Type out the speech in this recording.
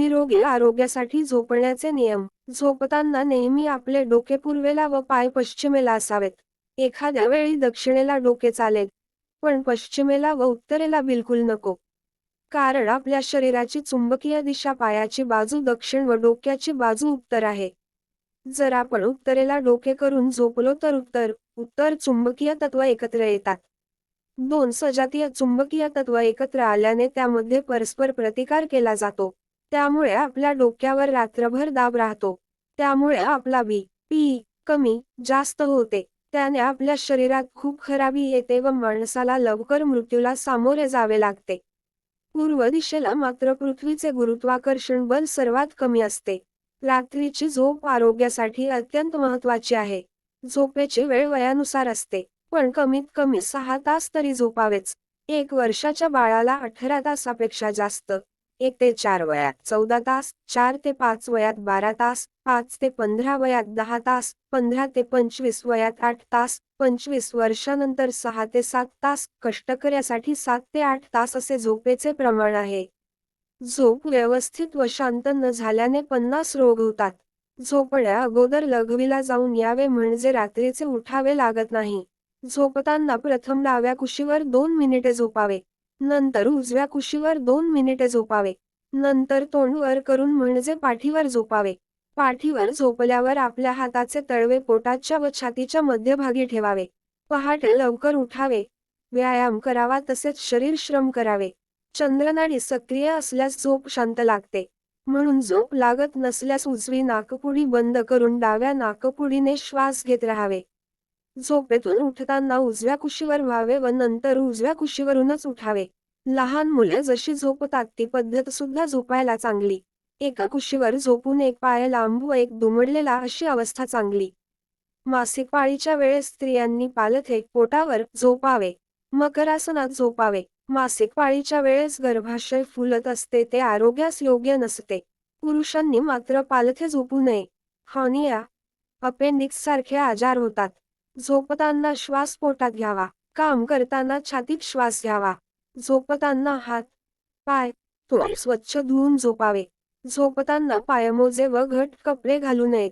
निरोगी आरोग्यासाठी झोपण्याचे नियम. झोपताना नेहमी आपले डोके पूर्वेला व पाय पश्चिमेला असावेत. एखाद्या वेळी दक्षिणेला डोके चालेल. पण पश्चिमेला व उत्तरेला बिलकुल नको. कारण आपल्या शरीराची चुंबकीय दिशा पायाची बाजू दक्षिण व डोक्याची बाजू उत्तर आहे. जर आपण उत्तरेला डोके करून झोपलो तर उत्तर उत्तर चुंबकीय तत्व एकत्र येतात. दोन सजातीय चुंबकीय तत्व एकत्र आल्याने त्यामध्ये परस्पर प्रतिकार केला जातो. त्यामुळे आपल्या डोक्यावर रात्रभर दाब राहतो. त्यामुळे आपला बी पी कमी जास्त होते. त्याने आपल्या शरीरात खूप खराबी येते व माणसाला लवकर मृत्यूला सामोरे जावे लागते. पूर्व दिशेला मात्र पृथ्वीचे गुरुत्वाकर्षण बल सर्वात कमी असते. रात्रीची झोप आरोग्यासाठी अत्यंत महत्वाची आहे. झोपेची वेळ वयानुसार असते पण कमीत कमी सहा तास तरी झोपावेच. एक वर्षाच्या बाळाला अठरा तासापेक्षा जास्त. एक ते चार वयात चौदा तास चार ते पाच वयात बारा तास पाच ते पंधरा वयात दहा तास पंधरा ते पंचवीस वयात आठ तास पंचवीस वर्षानंतर सहा ते सात तास कष्टकऱ्यासाठी सात ते आठ तास असे झोपेचे प्रमाण आहे. झोप व्यवस्थित व शांत न झाल्याने पन्नास रोग होतात. झोपण्या अगोदर लघवीला जाऊन यावे म्हणजे रात्रीचे उठावे लागत नाही. झोपताना प्रथम डाव्या कुशीवर दोन मिनिटे झोपावे. नंतर उजव्या कुशीवर दोन मिनिटे झोपावे. नंतर तोंडवर करून म्हणजे पाठीवर झोपावे. पाठीवर झोपल्यावर आपल्या हाताचे तळवे पोटाच्या व छातीच्या मध्यभागी ठेवावे. पहाटे लवकर उठावे. व्यायाम करावा तसेच शरीर श्रम करावे. चंद्रनाडी सक्रिय असल्यास झोप शांत लागते. म्हणून झोप लागत नसल्यास उजवी नाकपुडी बंद करून डाव्या नाकपुडीने श्वास घेत राहावे. झोपेतून उठताना उजव्या कुशीवर व्हावे व नंतर उजव्या कुशीवरूनच उठावे. लहान मुले जशी झोपतात ती पद्धत सुद्धा झोपायला चांगली. एका कुशीवर झोपून एक पाय लांब व एक दुमडलेला अशी अवस्था चांगली. मासिक पाळीच्या वेळेस स्त्रियांनी पालथे पोटावर झोपावे. मकरासनात झोपावे. मासिक पाळीच्या वेळेस गर्भाशय फुलत असते ते आरोग्यास योग्य नसते. पुरुषांनी मात्र पालथे झोपू नये. हॉनिया. अपेंडिक्स सारखे आजार होतात. झोपताना श्वास पोटात घ्यावा. काम करताना छातीत श्वास घ्यावा. झोपताना हात पाय स्वच्छ धुवून झोपावे. झोपताना पायमोजे व घट कपडे घालू नयेत.